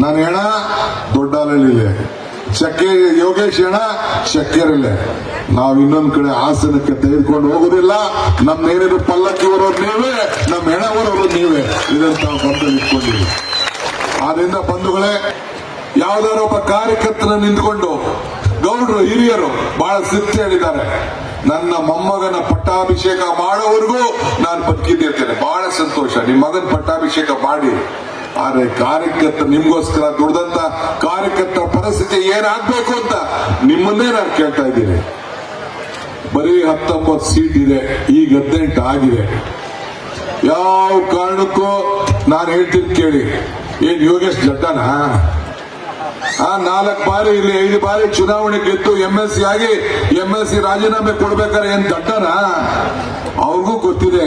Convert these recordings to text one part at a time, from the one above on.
ನನ್ನ ಹೆಣ ದೊಡ್ಡಾಲಳ್ಳಿಲೆ ಚಕ್ಕೆ ಯೋಗೇಶ್ ಹೆಣ ಚಕ್ಕೆರಲ್ಲೇ ನಾವು ಇನ್ನೊಂದ್ ಕಡೆ ಹಾಸನಕ್ಕೆ ತೆಗೆದುಕೊಂಡು ಹೋಗುದಿಲ್ಲ. ನಮ್ಮ ಏನಿದ್ರು ಪಲ್ಲಕ್ಕಿ ಬರೋರು ನೀವೇ, ನಮ್ಮ ಹೆಣ ಬರೋರು ನೀವೇ. ಇದನ್ನ ತಾವು ಬಂದು ಇಟ್ಕೊಂಡಿದ್ದೀವಿ ಆದ್ರಿಂದ ಬಂಧುಗಳೇ, ಯಾವ್ದಾದ್ರು ಒಬ್ಬ ಕಾರ್ಯಕರ್ತನ ನಿಂತ್ಕೊಂಡು ಗೌಡ್ರು, ಹಿರಿಯರು ಬಹಳ ಸಿಟ್ಟು ಹೇಳಿದ್ದಾರೆ ನನ್ನ ಮೊಮ್ಮಗನ ಪಟ್ಟಾಭಿಷೇಕ ಮಾಡೋವರೆಗೂ ನಾನು ಬದುಕಿದ್ದಿರ್ತೇನೆ ಬಹಳ ಸಂತೋಷ. ನಿಮ್ಮ ಮಗನ ಪಟ್ಟಾಭಿಷೇಕ ಮಾಡಿ. ಆದ್ರೆ ಕಾರ್ಯಕರ್ತ ನಿಮ್ಗೋಸ್ಕರ ದುಡ್ದಂತ ಕಾರ್ಯಕರ್ತರ ಪರಿಸ್ಥಿತಿ ಏನಾಗ್ಬೇಕು ಅಂತ ನಿಮ್ಮನ್ನೇ ನಾನು ಕೇಳ್ತಾ ಇದ್ದೀನಿ. ಬರೀ ಹತ್ತೊಂಬತ್ತು ಸೀಟ್ ಇದೆ, ಈಗ ಹದಿನೆಂಟು ಆಗಿದೆ. ಯಾವ ಕಾರಣಕ್ಕೂ ನಾನು ಹೇಳ್ತೀನಿ ಕೇಳಿ. ಏನ್ ಯೋಗೇಶ್ ಜಡ್ಡನ? ಆ, ನಾಲ್ಕು ಬಾರಿ ಇಲ್ಲಿ ಐದು ಬಾರಿ ಚುನಾವಣೆ ಗೆದ್ದು ಎಂ ಎಸ್ ಸಿ ಆಗಿ ಎಂ ಎಸ್ ಸಿ ರಾಜೀನಾಮೆ ಕೊಡ್ಬೇಕಾರೆ ಏನ್ ದಡ್ಡನ ಅವ್ರಿಗೂ ಗೊತ್ತಿದೆ.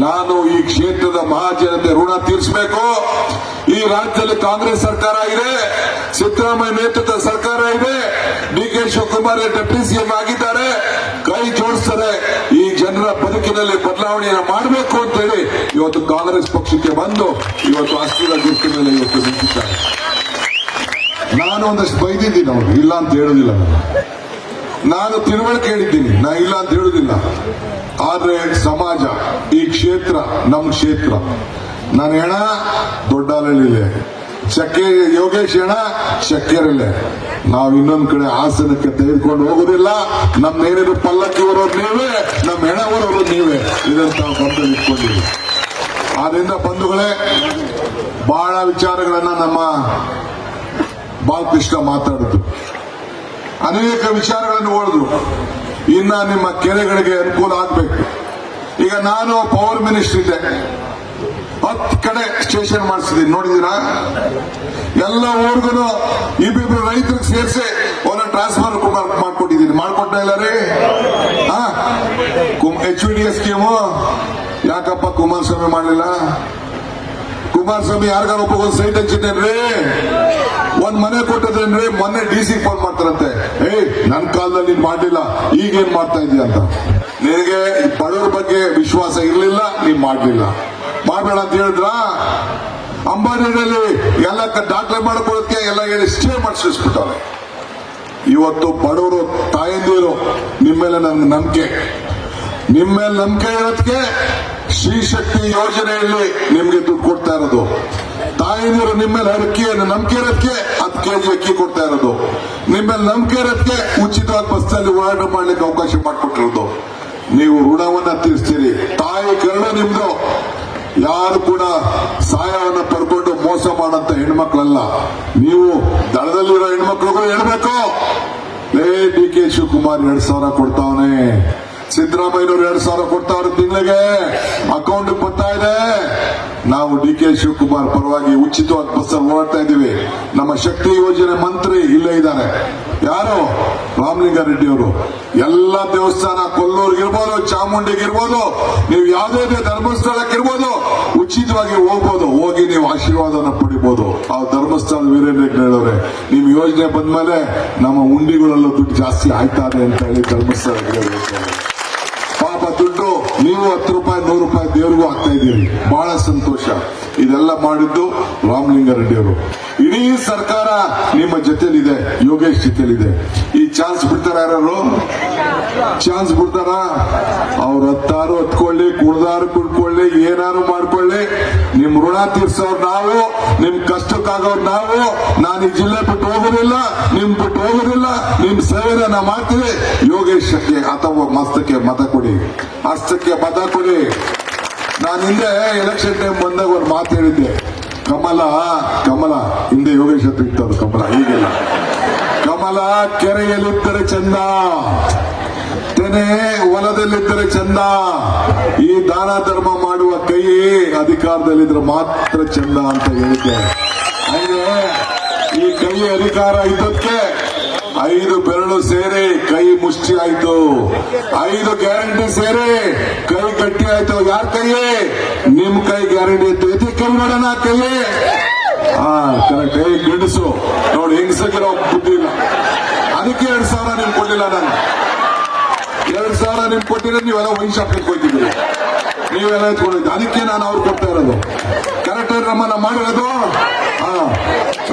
ನಾನು ಈ ಕ್ಷೇತ್ರದ ಮಹಾಜನತೆ ಋಣ ತೀರಿಸಬೇಕು. ಈ ರಾಜ್ಯದಲ್ಲಿ ಕಾಂಗ್ರೆಸ್ ಸರ್ಕಾರ ಇದೆ, ಸಿದ್ದರಾಮಯ್ಯ ನೇತೃತ್ವದ ಸರ್ಕಾರ ಇದೆ, D K Shivakumar deputy CM ಆಗಿದ್ದಾರೆ. ಕೈ ಜೋಡಿಸ್ತಾರೆ, ಈ ಜನರ ಬದುಕಿನಲ್ಲಿ ಬದಲಾವಣೆಯನ್ನು ಮಾಡಬೇಕು ಅಂತ ಹೇಳಿ ಇವತ್ತು ಕಾಂಗ್ರೆಸ್ ಪಕ್ಷಕ್ಕೆ ಬಂದು ಇವತ್ತು ಅಸ್ಥಿರ ಗುರುತಿನಲ್ಲಿ ಇವತ್ತು ನಿಂತಿದ್ದಾರೆ. ನಾನು ಒಂದಷ್ಟು ಬೈದಿದ್ದೀನಿ ಅವರು, ಇಲ್ಲ ಅಂತ ಹೇಳುದಿಲ್ಲ ನಾನು. ನಾನು ತಿಳುವಳಿಕೆ ಹೇಳಿದ್ದೀನಿ, ನಾ ಇಲ್ಲ ಅಂತ ಹೇಳುದಿಲ್ಲ. ಆದ್ರೆ ಸಮಾಜ ಈ ಕ್ಷೇತ್ರ, ನಮ್ಮ ಕ್ಷೇತ್ರ. ನಾನು ಹೆಣ ದೊಡ್ಡಾಲಳ್ಳಿಲೆ ಚಕ್ಕೆ, ಯೋಗೇಶ್ ಹೆಣ ಚಕ್ಕೆರಲ್ಲೇ. ನಾವ್ ಇನ್ನೊಂದ್ ಕಡೆ ಹಾಸನಕ್ಕೆ ತೆಗೆದುಕೊಂಡು ಹೋಗುದಿಲ್ಲ ನಮ್ಮ ಏನಿದ್ರು ಪಲ್ಲಕ್ಕಿ ಬರೋರು ನೀವೇ, ನಮ್ಮ ಹೆಣ ಬರೋರು ನೀವೇ. ಇದನ್ನು ತಾವು ಬಂದು ಇಟ್ಕೊಂಡಿದ್ದೀವಿ ಆದ್ರಿಂದ ಬಂಧುಗಳೇ, ಬಹಳ ವಿಚಾರಗಳನ್ನ ನಮ್ಮ ಬಾಲಕೃಷ್ಣ ಮಾತಾಡಿದ್ರು. ಅನೇಕ ವಿಚಾರಗಳನ್ನು ಓಡಿದ್ರು ಇನ್ನ ನಿಮ್ಮ ಕೆರೆಗಳಿಗೆ ಅನುಕೂಲ ಆಗ್ಬೇಕು. ಈಗ ನಾನು ಪವರ್ ಮಿನಿಸ್ಟರ್ ಇದ್ದೆ. ಹತ್ತು ಕಡೆ ಸ್ಟೇಷನ್ ಮಾಡಿಸಿದ್ದೀನಿ. ನೋಡಿದೀರಾ ಎಲ್ಲ ಊರ್ಗು ಇಬ್ಬಿಬ್ರು ರೈತರಿಗೆ ಸೇರಿಸಿ ಅವರ ಟ್ರಾನ್ಸ್ಫರ್ ಮಾಡ್ಕೊಟ್ಟಿದ್ದೀನಿ. ಮಾಡ್ಕೊಟ್ಟ ಇಲ್ಲ ರೀ ಎಚ್ ಡಿ ಎಸ್ ಸ್ಕೀಮು ಯಾಕಪ್ಪ ಕುಮಾರಸ್ವಾಮಿ ಮಾಡಲಿಲ್ಲ? ಕುಮಾರಸ್ವಾಮಿ ಯಾರಿಗಾರ ಒಬ್ಬಗೊಂದು ಸೈಟ್ ಹಂಚಿದ್ದೇನ್ರಿ ಒಂದ್ ಮನೆ ಕೊಟ್ಟದಂದ್ರೆ ಮೊನ್ನೆ ಡಿ ಸಿ ಫೋನ್ ಮಾಡ್ತಾರಂತೆ. ಏ ನನ್ ಕಾಲದಲ್ಲಿ ನೀನ್ ಮಾಡ್ಲಿಲ್ಲ. ಈಗೇನ್ ಮಾಡ್ತಾ ಇದೀಯ ಅಂತ. ನಿನಗೆ ಬಡವ್ರ ಬಗ್ಗೆ ವಿಶ್ವಾಸ ಇರ್ಲಿಲ್ಲ, ನೀನ್ ಮಾಡ್ಲಿಲ್ಲ. ಮಾಡ್ಬೇಡ ಅಂತ ಹೇಳಿದ್ರ? ಅಂಬಾನಿಯಲ್ಲಿ ಎಲ್ಲ ದಾಖಲೆ ಮಾಡ್ಕೊಳ್ಳೋದಕ್ಕೆ ಎಲ್ಲ ಹೇಳಿ ಸ್ಟೇ ಮಾಡಿಸ್ಬಿಟ್ಟವ್ರೆ ಇವತ್ತು ಬಡವರು ತಾಯಂದಿರು ನಿಮ್ಮ ಮೇಲೆ ನಂಬಿಕೆ. ನಿಮ್ಮ ಮೇಲೆ ನಂಬಿಕೆ ಇರೋದಕ್ಕೆ ಶ್ರೀ ಶಕ್ತಿ ಯೋಜನೆಯಲ್ಲಿ ನಿಮ್ಗೆ ದುಡ್ಡು ಕೊಡ್ತಾ ಇರೋದು. ತಾಯಂದಿರು ನಿಮ್ಮೇಲೆ ಅಕ್ಕಿ ನಂಬಿಕೆ ಇರೋದಕ್ಕೆ ಹತ್ತು ಕೆಜಿ ಅಕ್ಕಿ ಕೊಡ್ತಾ ಇರೋದು. ನಿಮ್ಮೇಲೆ ನಂಬಿಕೆ ಇರೋದಕ್ಕೆ ಉಚಿತವಾಗಿ ಬಸ್ನಲ್ಲಿ ಓಡಾಟ ಮಾಡ್ಲಿಕ್ಕೆ ಅವಕಾಶ ಮಾಡಿಕೊಟ್ಟಿರೋದು. ನೀವು ಋಣವನ್ನ ತೀರಿಸ್ತೀರಿ. ತಾಯಿ ಕರುಣ ನಿಮ್ದು. ಯಾರು ಕೂಡ ಸಹಾಯವನ್ನ ಪಡ್ಕೊಂಡು ಮೋಸ ಮಾಡಂತ ಹೆಣ್ಮಕ್ಳಲ್ಲ. ನೀವು ದಳದಲ್ಲಿರೋ ಹೆಣ್ಮಕ್ಳಿಗೂ ಹೇಳ್ಬೇಕು. ಲೇ, ಡಿ ಕೆ ಶಿವಕುಮಾರ್ ಎರಡ್ ಸಾವಿರ ಕೊಡ್ತಾವನೆ. ಸಿದ್ದರಾಮಯ್ಯನವ್ರು ಎರಡ್ ಸಾವಿರ ಕೊಡ್ತಾರ ತಿಂಗಳಿಗೆ. ಅಕೌಂಟ್ ಬರ್ತಾ ಇದೆ. ನಾವು ಡಿ ಕೆ ಶಿವಕುಮಾರ್ ಪರವಾಗಿ ಉಚಿತವಾಗಿ ಬಸ್ಸಲ್ಲಿ ಓಡಾಡ್ತಾ ಇದ್ದೀವಿ. ನಮ್ಮ ಶಕ್ತಿ ಯೋಜನೆ ಮಂತ್ರಿ ಇಲ್ಲೇ ಇದ್ದಾರೆ. ಯಾರು? ರಾಮಲಿಂಗಾರೆಡ್ಡಿ ಅವರು. ಎಲ್ಲ ದೇವಸ್ಥಾನ ಕೊಲ್ಲೂರ್ಗಿರ್ಬೋದು ಚಾಮುಂಡಿಗಿರ್ಬೋದು ನೀವು ಯಾವುದೇ ಧರ್ಮಸ್ಥಳಕ್ಕಿರ್ಬೋದು ಉಚಿತವಾಗಿ ಹೋಗ್ಬೋದು. ಹೋಗಿ ನೀವು ಆಶೀರ್ವಾದನ ಪಡಿಬಹುದು ಆ ಧರ್ಮಸ್ಥಳ ವೀರೇಂದ್ರ ಹೇಳೋರೆ ನಿಮ್ ಯೋಜನೆ ಬಂದ್ಮೇಲೆ ನಮ್ಮ ಉಂಡಿಗಳಲ್ಲೂ ದುಡ್ಡು ಜಾಸ್ತಿ ಆಯ್ತಾರೆ ಅಂತ ಹೇಳಿ ಧರ್ಮಸ್ಥಳ ನೀವು ಹತ್ತು ರೂಪಾಯಿ, ನೂರು ರೂಪಾಯಿ ದೇವ್ರಿಗೂ ಹಾಕ್ತಾ ಇದ್ದೀರಿ. ಬಹಳ ಸಂತೋಷ. ಇದೆಲ್ಲ ಮಾಡಿದ್ದು ರಾಮಲಿಂಗಾರೆಡ್ಡಿ ಅವರು ಇಡೀ ಸರ್ಕಾರ ನಿಮ್ಮ ಜೊತೆಲಿದೆ, ಯೋಗೇಶ್ ಜೊತೆಲಿದೆ. ಈ ಚಾನ್ಸ್ ಬಿಡ್ತಾರ ಯಾರು ಚಾನ್ಸ್ ಬಿಡ್ತಾರ? ಅವ್ರು ಹತ್ತಾರು, ಹತ್ಕೊಳ್ಳಿ, ಕುಡ್ದಾರು, ಕುಡ್ಕೊಳ್ಳಿ, ಏನಾರು ಮಾಡ್ಕೊಳ್ಳಿ. ನಿಮ್ ಋಣ ತೀರ್ಸೋರ್ ನಾವು, ನಿಮ್ ಕಷ್ಟಕ್ಕಾಗೋರ್ ನಾವು, ನಾನು ಈ ಜಿಲ್ಲೆ ಬಿಟ್ಟು ಹೋಗೋದಿಲ್ಲ, ನಿಮ್ ಬಿಟ್ಟು ಹೋಗೋದಿಲ್ಲ, ನಿಮ್ ಸೇವೆನ ನಾ ಮಾಡ್ತೀವಿ ಯೋಗೇಶಕ್ಕೆ ಅಥವಾ ಮಸ್ತಕ್ಕೆ ಮತ ಕೊಡಿ. ಹಸ್ತಕ್ಕೆ ಮತ ಕೊಡಿ. ನಾನು ಹಿಂದೆ ಎಲೆಕ್ಷನ್ ಟೈಮ್ ಬಂದಾಗ ಒಂದು ಮಾತು ಹೇಳಿದ್ದೆ. ಕಮಲ ಕಮಲ, ಹಿಂದೆ ಯೋಗೇಶ್ ಇತ್ತದು ಕಮಲ ಈಗಿಲ್ಲ ಕಮಲ ಕೆರೆಯಲ್ಲಿದ್ದರೆ ಚಂದ. ಹೊಲದಲ್ಲಿದ್ದರೆ ಚಂದ. ಈ ದಾನ ಧರ್ಮ ಮಾಡುವ ಕೈ ಅಧಿಕಾರದಲ್ಲಿದ್ರೆ ಮಾತ್ರ ಚಂದ ಅಂತ ಹೇಳಿದ್ದೆ. ಈ ಕೈ ಅಧಿಕಾರ ಇದ್ದಕ್ಕೆ ಐದು ಬೆರಳು ಸೇರಿ ಕೈ ಮುಷ್ಟಿ ಆಯ್ತು. ಐದು ಗ್ಯಾರಂಟಿ ಸೇರಿ ಕೈ ಗಟ್ಟಿ ಆಯ್ತು. ಯಾರ ಕೈ ನಿಮ್ ಕೈ ಗ್ಯಾರಂಟಿ ಇತ್ತು. ಎತ್ತಿ ಕೈ ಕೈ ಹಾ, ಕರೆಕ್ಟ್. ಏ ಗಂಡಸು. ನೋಡಿ ಹಿಂಗ್ಸಕ್ಕಿರೋ ಬುದ್ಧಿ ಇಲ್ಲ. ಅದಕ್ಕೆ ಎರಡ್ ಸಾವಿರ ನಿಮ್ ಕೊಡ್ಲಿಲ್ಲ ನಾನು. ಎರಡ್ ಸಾವಿರ ನಿಮ್ ಕೊಟ್ಟಿದ್ರೆ ನೀವೆಲ್ಲ ವೈನ್ ಶಾಪ್ ಹೋಗ್ತಿದ್ರಿ ನೀವೆಲ್ಲ ಎತ್ಕೊಂಡಿದ್ದೆ. ಅದಕ್ಕೆ ನಾನು ಅವ್ರು ಕೊಡ್ತಾ ಇರೋದು. ಕರೆಕ್ಟ್ ನಮ್ಮನ್ನ ಮಾಡಿರೋದು? ಹಾ.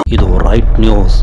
ಇದು ರೈಟ್ ನ್ಯೂಸ್